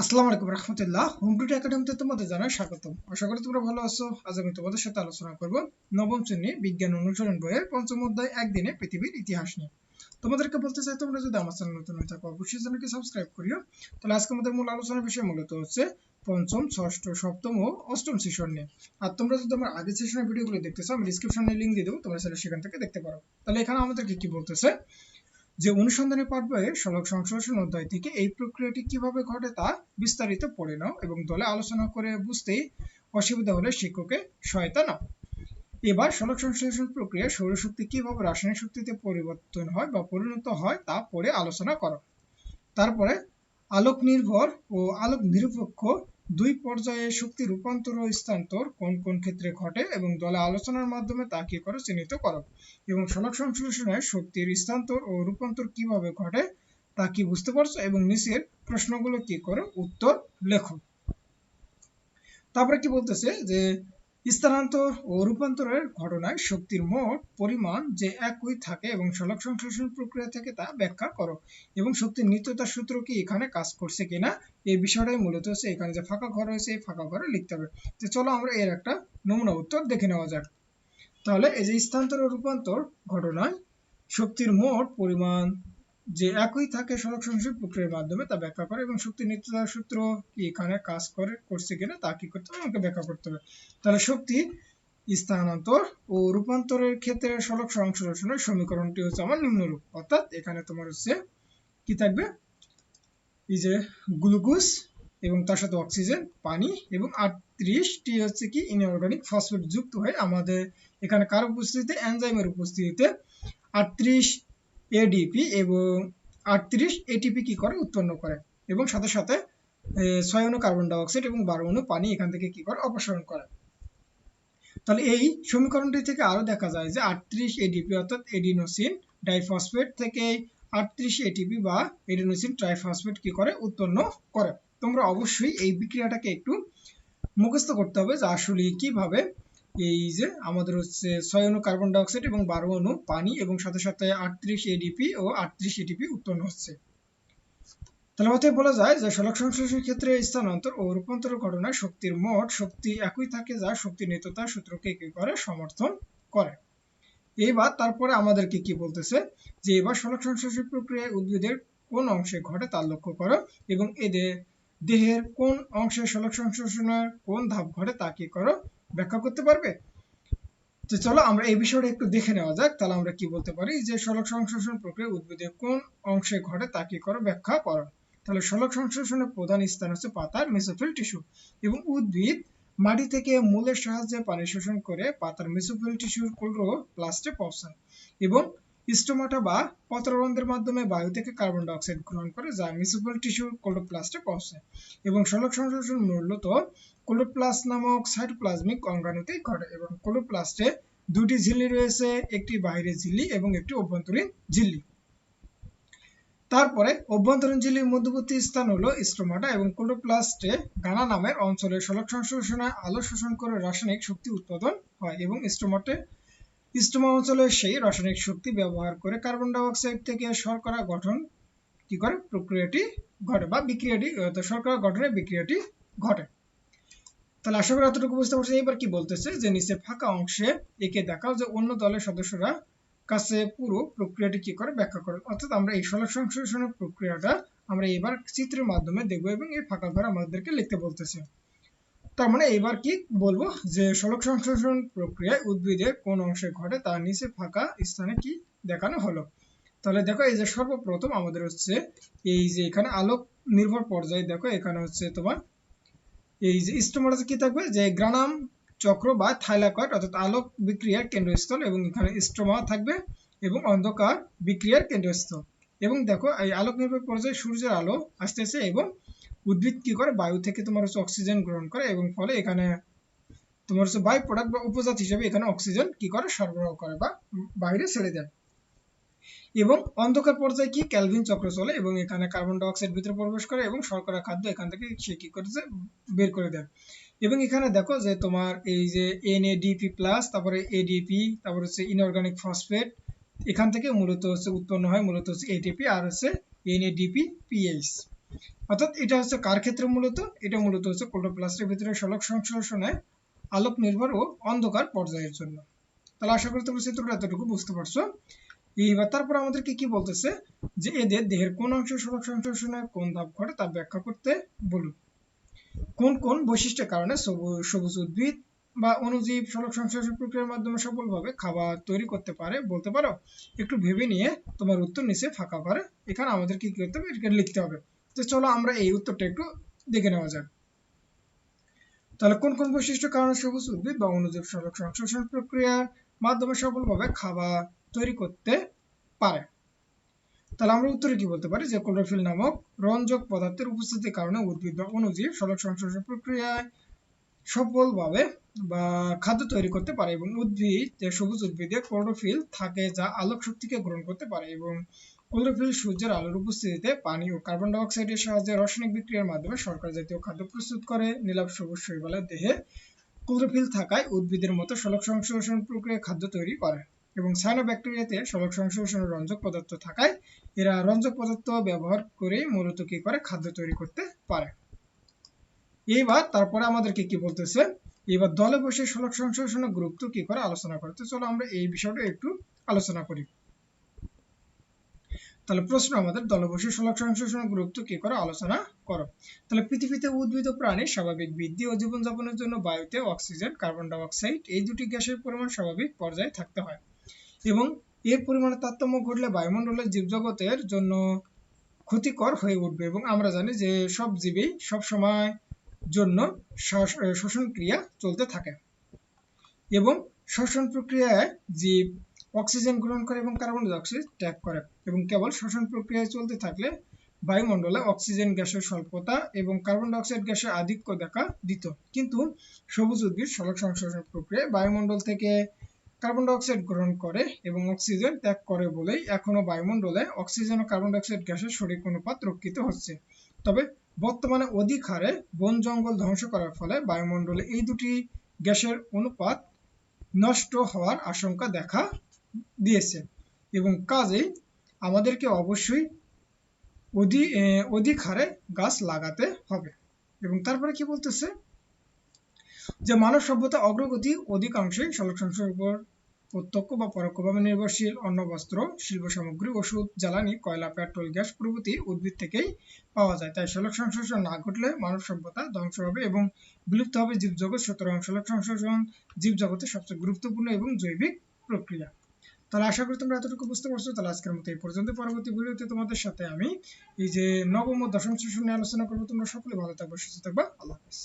আসসালামু আলাইকুম রহমতুল্লাহ। হোম টুটি একাডেমিতে তোমাদের জানাই স্বাগতম। আশা করি তোমরা ভালো আছো। আজ আমি তোমাদের সাথে আলোচনা করব নবম শ্রেণি বিজ্ঞান অনুসরণ বইয়ের পঞ্চম অধ্যায় একদিনে পৃথিবীর ইতিহাস নিয়ে। তোমাদেরকে বলতে চাই, তোমরা যদি আমার চ্যানেল নতুন হয়ে থাকো, অবশ্যই চ্যানেলকে সাবস্ক্রাইব করিও। তাহলে আজকে আমাদের মূল আলোচনার বিষয় মূলত হচ্ছে পঞ্চম, ষষ্ঠ, সপ্তম ও অষ্টম সেশন নিয়ে। আর তোমরা যদি আমার আগের সেশনের ভিডিওগুলো দেখতে চাও, আমি ডিসক্রিপশনে লিঙ্ক দিয়ে দেবো, তোমরা সেটা সেখান থেকে দেখতে পারো। তাহলে এখানে আমাদেরকে কি বলতেছে? যে অনুসন্ধানী বইয়ের সড়ক সংশ্লেষণ অধ্যায় থেকে এই প্রক্রিয়াটি কীভাবে ঘটে তা বিস্তারিত পড়ে নাও এবং দলে আলোচনা করে বুঝতেই অসুবিধা হলে শিক্ষককে সহায়তা নাও। এবার সড়ক সংশ্লেষণ প্রক্রিয়া সৌরশক্তি কীভাবে রাসায়নিক শক্তিতে পরিবর্তন হয় বা পরিণত হয় তা পড়ে আলোচনা করো। তারপরে আলোক নির্ভর ও আলোক নিরপেক্ষ দুই পর্যায়ে শক্তি রূপান্তর ও স্থানান্তর কোন কোন ক্ষেত্রে ঘটে এবং দলে আলোচনার মাধ্যমে তা কি করে চিহ্নিত করো এবং সনক সংশ্লেষণে শক্তির স্থানান্তর ও রূপান্তর কীভাবে ঘটে তা কি বুঝতে পারছ? এবং নিচের প্রশ্নগুলো কি করে উত্তর লেখো। তারপরে কি বলতেছে যে স্থানান্তর ও রূপান্তরের ঘটনায় শক্তির মোট পরিমাণ যে একই থাকে এবং সলক সংশ্লেষণ প্রক্রিয়া থেকে তা ব্যাখ্যা করো। এবং শক্তির নিত্যতার সূত্র কি এখানে কাজ করছে কিনা? এই বিষয়টাই মূলত হচ্ছে এখানে যে ফাঁকা ঘর রয়েছে, এই ফাঁকা ঘরে লিখতে হবে। তো চলো আমরা এর একটা নমুনা উত্তর দেখে নেওয়া যাক। তাহলে এই যে স্থানান্তর ও রূপান্তর ঘটনায় শক্তির মোট পরিমাণ যে একই থাকে সড়ক সংযোগ প্রক্রিয়ার মাধ্যমে তা ব্যাখ্যা করে এবং শক্তি নিত্যতার সূত্র কি এখানে কাজ করে, করছে কিনা তা কি করতে হবে, আমাকে ব্যাখ্যা করতে হবে। তাহলে শক্তি, স্থানান্তর ও রূপান্তরের ক্ষেত্রে সড়ক সংশ্লেষণের সমীকরণটি হচ্ছে আমার নিম্নরূপ অর্থাৎ এখানে তোমার হচ্ছে কি থাকবে? এই যে গ্লুকোজ এবং তার সাথে অক্সিজেন, পানি এবং আটত্রিশটি হচ্ছে কি ইনঅর্গানিক ফসফেট যুক্ত হয়ে আমাদের এখানে কার উপস্থিতিতে? এনজাইমের উপস্থিতিতে। আটত্রিশ এডিপি এবং আটত্রিশ এটিপি কি করে? উৎপন্ন করে। এবং সাথে সাথে ছয় অনু কার্বন ডাইঅক্সাইড এবং বারো অণু পানি এখান থেকে কি করে? অপসারণ করে। তাহলে এই সমীকরণটি থেকে আরও দেখা যায় যে আটত্রিশ এডিপি অর্থাৎ এডিনোসিন ডাইফসফেট থেকে আটত্রিশ এটিপি বা এডিনোসিন ট্রাইফসফেট কি করে? উৎপন্ন করে। তোমরা অবশ্যই এই বিক্রিয়াটাকে একটু মুখস্থ করতে হবে যে আসলে কীভাবে এই যে আমাদের হচ্ছে ছয় অণু কার্বন ডাইঅক্সাইড এবং বারো অণু পানি এবং সাথে সাথে আটত্রিশ এডিপি ও আটত্রিশ এটিপি উৎপন্ন হচ্ছে। তাহলে অতএব বলা যায় যে সলক সংশ্লেষের ক্ষেত্রে স্থানান্তর ও রূপান্তর ঘটনায় শক্তির মোট শক্তি একই থাকে যা শক্তি নিত্যতার সূত্রকে কি করে? সমর্থন করে। এইবার তারপরে আমাদেরকে কি বলতেছে? যে এবার সলক সংশ্লেষের প্রক্রিয়ায় উদ্ভিদের কোন অংশে ঘটে তা লক্ষ্য করো এবং এদের দেহের কোন অংশে সলক সংশ্লেষণের কোন ধাপ ঘটে তা কি করো? ব্যাখ্যা করতে পারবে? তো চলো আমরা এই বিষয়টা একটু দেখে নেওয়া যাক। তাহলে আমরা কি বলতে পারি যে সলক সংশ্লেষণ প্রক্রিয়া উদ্ভিদের কোন অংশে ঘটে তা কি করো ব্যাখ্যা করো? তাহলে সলক সংশ্লেষণের প্রধান স্থান হচ্ছে পাতার মেসোফিল টিস্যু এবং উদ্ভিদ মাটি থেকে মূলের সাহায্যে পানি শোষণ করে পাতার মেসোফিল টিস্যুর ক্লোরোপ্লাস্টে পৌঁছায় এবং স্টোমাটা বা পত্ররন্ধ্রের মাধ্যমে বায়ু থেকে কার্বন ডাইঅক্সাইড গ্রহণ করে, যা মেসোফিল টিস্যুর ক্লোরোপ্লাস্টে পৌঁছায় এবং সলক সংশ্লেষণ মূলত ক্লোরোপ্লাস্ট নামক সাইটোপ্লাজমিক অঙ্গাণুতেই ঘটে এবং ক্লোরোপ্লাস্টে দুটি ঝিল্লি রয়েছে, একটি বাইরের ঝিল্লি এবং একটি অভ্যন্তরীণ ঝিল্লি। তারপরে অভ্যন্তরীণ ঝিল্লির মধ্যবর্তী স্থান হলো স্ট্রোমাটা এবং ক্লোরোপ্লাস্টে গানা নামের অঞ্চলে সলক সংশ্লেষণে আলো শোষণ করে রাসায়নিক শক্তি উৎপাদন হয় এবং স্ট্রোমাটে স্টোমা অঞ্চলে সেই রাসায়নিক শক্তি ব্যবহার করে কার্বন ডাইঅক্সাইড থেকে শর্করা গঠন, কি করে? প্রক্রিয়াটি ঘটে বা বিক্রিয়াটি শর্করা গঠনের বিক্রিয়াটি ঘটে। তাহলে আশা করি এতটুকু বুঝতে পারছি। এবার কি বলতেছে? যে নিচে ফাঁকা অংশে একে দেখাও যে অন্য দলের সদস্যরা কাছে পুরো প্রক্রিয়াটি কি করে? ব্যাখ্যা করে। অর্থাৎ আমরা এই সলক সংশ্লেষণের প্রক্রিয়াটা আমরা এবার চিত্রের মাধ্যমে দেখব এবং এই ফাঁকা ঘর আমাদেরকে লিখতে বলতেছে। তার মানে এবার কি বলব যে সড়ক সংশ্লেষণ প্রক্রিয়ায় উদ্ভিদের কোন অংশে ঘটে তার নিচে ফাঁকা স্থানে কি দেখানো হলো? তাহলে দেখো এই যে সর্বপ্রথম আমাদের হচ্ছে এই যে এখানে আলোক নির্ভর পর্যায়ে, দেখো এখানে হচ্ছে তোমার এই যে স্টোমাটাতে কি থাকবে? যে গ্রানাম চক্র বা থাইলাকয়েড অর্থাৎ আলোক বিক্রিয়ার কেন্দ্রস্থল এবং এখানে স্টোমা থাকবে এবং অন্ধকার বিক্রিয়ার কেন্দ্রস্থল। এবং দেখো এই আলোক নির্ভর পর্যায়ে সূর্যের আলো আসতেছে এবং উদ্ভিদ কি করে? বায়ু থেকে তোমার হচ্ছে অক্সিজেন গ্রহণ করে এবং ফলে এখানে তোমার হচ্ছে বাই প্রোডাক্ট বা উপজাত হিসেবে এখানে অক্সিজেন কি করে? সরবরাহ করে বা বাইরে ছেড়ে দেয়। এবং অন্ধকার পর্যায়ে কি? ক্যালভিন চক্র চলে এবং এখানে কার্বন ডাইঅক্সাইড ভিতরে প্রবেশ করে এবং শর্করা খাদ্য এখান থেকে সে কি করেছে বের করে দেয়। এবং এখানে দেখো যে তোমার এই যে এনএডিপি প্লাস তারপরে এডিপি তারপর হচ্ছে ইনঅর্গানিক ফসফেট এখান থেকে মূলত হচ্ছে উৎপন্ন হয় মূলত হচ্ছে এটিপি আর হচ্ছে এনএডিপি পিএইচ অর্থাৎ এটা হচ্ছে কার ক্ষেত্রে মূলত? এটা মূলত হচ্ছে ক্লোরোপ্লাস্টের ভিতরে সলক সংশ্লেষণে আলোক নির্ভর ও অন্ধকার পর্যায়ের জন্য। তাহলে আশা করি তোমরা চিত্রটা এতটুকু বুঝতে পারছ। এইবার তারপর আমাদেরকে কি বলতেছে? যে এদের দেহের কোন অংশ সড়ক সংশ্লেষণে, কোন ধাপ ঘটে তা ব্যাখ্যা করতে বলুন। কোন কোন বৈশিষ্ট্যের কারণে সবুজ উদ্ভিদ বা অনুজীব সড়ক সংশ্লেষণ প্রক্রিয়ার মাধ্যমে সফলভাবে খাবার তৈরি করতে পারে বলতে পারো? একটু ভেবে নিয়ে তোমার উত্তর নিচে ফাঁকা পারে এখানে আমাদের কি করতে হবে? এটা লিখতে হবে। তো চলো আমরা এই উত্তরটা একটু দেখে নেওয়া যাক। তাহলে কোন কোন বৈশিষ্ট্য কারণে সবুজ উদ্ভিদ বা অণুজীব সড়ক সংশ্লেষণ প্রক্রিয়ার মাধ্যমে সফলভাবে খাবার তৈরি করতে পারে? তাহলে আমরা উত্তরে কি বলতে পারি? যে ক্লোরোফিল নামক রঞ্জক পদার্থের উপস্থিতির কারণে উদ্ভিদ বা অণুজীব সড়ক সংশ্লেষণ প্রক্রিয়ায় সফলভাবে বা খাদ্য তৈরি করতে পারে এবং উদ্ভিদ যে সবুজ উদ্ভিদে ক্লোরোফিল থাকে যা আলোক শক্তিকে গ্রহণ করতে পারে এবং ক্লোরোফিল সূর্যের আলোর উপস্থিতিতে পানি ও কার্বন ডাইঅক্সাইডের সাহায্যে রাসায়নিক বিক্রিয়ার মাধ্যমে শর্করা জাতীয় খাদ্য প্রস্তুত করে। নীলাভ সবুজ শৈবালের দেহে ক্লোরোফিল থাকায় উদ্ভিদের মতো সলক সংশ্লেষণ প্রক্রিয়া খাদ্য তৈরি করে এবং সায়ানোব্যাকটেরিয়াতে সলক সংশ্লেষণের রঞ্জক পদার্থ থাকায় এরা রঞ্জক পদার্থ ব্যবহার করে মূলত কি করে? খাদ্য তৈরি করতে পারে। এইবার তারপরে আমাদেরকে কি বলতেছে? এবার দলে বসে সলক সংশ্লেষণের গুরুত্ব কি করে আলোচনা করতে? চলো আমরা এই বিষয়টা একটু আলোচনা করি। তাহলে প্রশ্ন আমাদের দলবসী সলক সংশ্লেষণের গুরুত্ব কি করে? আলোচনা করো। তাহলে পৃথিবীতে উদ্ভিদ ও প্রাণীর স্বাভাবিক বৃদ্ধি ও জীবনযাপনের জন্য বায়ুতে অক্সিজেন, কার্বন ডাইঅক্সাইড, এই দুটি গ্যাসের পরিমাণ স্বাভাবিক পর্যায়ে থাকতে হয়। এবং এর পরিমাণে তারতম্য ঘটলে বায়ুমণ্ডলের জীবজগতের জন্য ক্ষতিকর হয়ে উঠবে। এবং আমরা জানি যে সব জীবই সব সময় জন্য শ্বসন ক্রিয়া চলতে থাকে। এবং শ্বসন প্রক্রিয়ায় জীব অক্সিজেন গ্রহণ করে এবং কার্বন ডাইঅক্সাইড ত্যাগ করে এবং কেবল শ্বসন প্রক্রিয়া চলতে থাকলে বায়ুমণ্ডলে অক্সিজেন গ্যাসের স্বল্পতা এবং কার্বন ডাইঅক্সাইড গ্যাসের আধিক্য দেখা দিত। কিন্তু সবুজ উদ্ভিদ সড়ক সংশ্লেষণ প্রক্রিয়ায় বায়ুমণ্ডল থেকে কার্বন ডাইঅক্সাইড গ্রহণ করে এবং অক্সিজেন ত্যাগ করে বলেই এখনও বায়ুমণ্ডলে অক্সিজেন ও কার্বন ডাইঅক্সাইড গ্যাসের সঠিক অনুপাত রক্ষিত হচ্ছে। তবে বর্তমানে অধিক হারে বন জঙ্গল ধ্বংস করার ফলে বায়ুমণ্ডলে এই দুটি গ্যাসের অনুপাত নষ্ট হওয়ার আশঙ্কা দেখা দিয়েছে। এবং কাজেই আমাদেরকে অবশ্যই অধিক অধিক হারে গাছ লাগাতে হবে। এবং তারপরে কি বলতেছে? যে মানব সভ্যতা অগ্রগতি অধিকাংশই সংস্থার উপর প্রত্যক্ষ বা পরোক্ষভাবে নির্ভরশীল, অন্ন, বস্ত্র, শিল্প সামগ্রী, ওষুধ, জ্বালানি, কয়লা, পেট্রোল, গ্যাস প্রভৃতি উদ্ভিদ থেকেই পাওয়া যায়। তাই সড়ক সংশ্লেষণ না ঘটলে মানব সভ্যতা ধ্বংস হবে এবং বিলুপ্ত হবে জীবজগৎ। সুতরাং সড়ক সংশ্লেষণ জীবজগতের সবচেয়ে গুরুত্বপূর্ণ এবং জৈবিক প্রক্রিয়া। তাহলে আশা করি তোমরা এতটুকু বুঝতে পারছ। তাহলে আজকের মতো এই পর্যন্ত। পরবর্তী ভিডিওতে তোমাদের সাথে আমি এই যে নবম ও দশম সেশন নিয়ে আলোচনা করব। তোমরা সকলে ভালো থাকবে, সুস্থ থাকবা। আল্লাহ হাফিজ।